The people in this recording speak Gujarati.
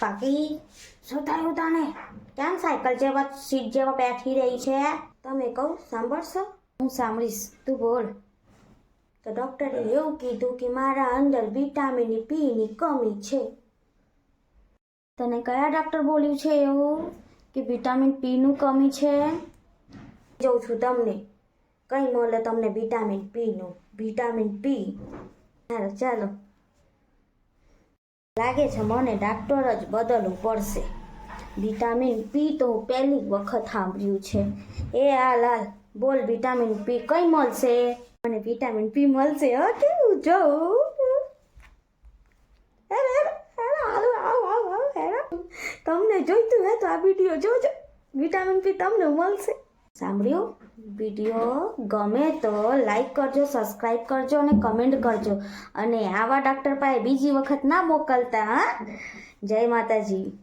બાકી શું થયું તને કેમ સાયકલ જેવા સીટ જેવા બેઠી રહી છે? તમે કહું, સાંભળશો? હું સાંભળીશ. તું બોલ. તો ડૉક્ટરે એવું કીધું કે મારા અંદર વિટામિન પી ની કમી છે. તને કયા ડૉક્ટર બોલ્યું છે એવું? કે વિટામિન પી નું કમી છે? જોઉં છું તમને. કઈ મળે તમને વિટામિન પી નું. વિટામિન પી ચાલો ચાલો. લાગે છે મને ડાક્ટર જ બદલવું પડશે. વિટામિન પી તો હું પહેલી વખત સાંભળ્યું છે. એ હાલ લાલ, બોલ વિટામિન પી કઈ મળશે? મને વિટામિન પી મળશે, હો, કેવું? જોઉં. તમને જોઈતું હે તો આ વીડિયો જોજો. વિટામિન પી તમને મળશે. સાંભળ્યું? વીડિયો ગમે તો લાઈક કરજો સબસ્ક્રાઈબ કરજો અને કમેન્ટ કરજો. અને આવા ડૉક્ટર પાસે બીજી વખત ના મોકલતા, હા? જય માતાજી.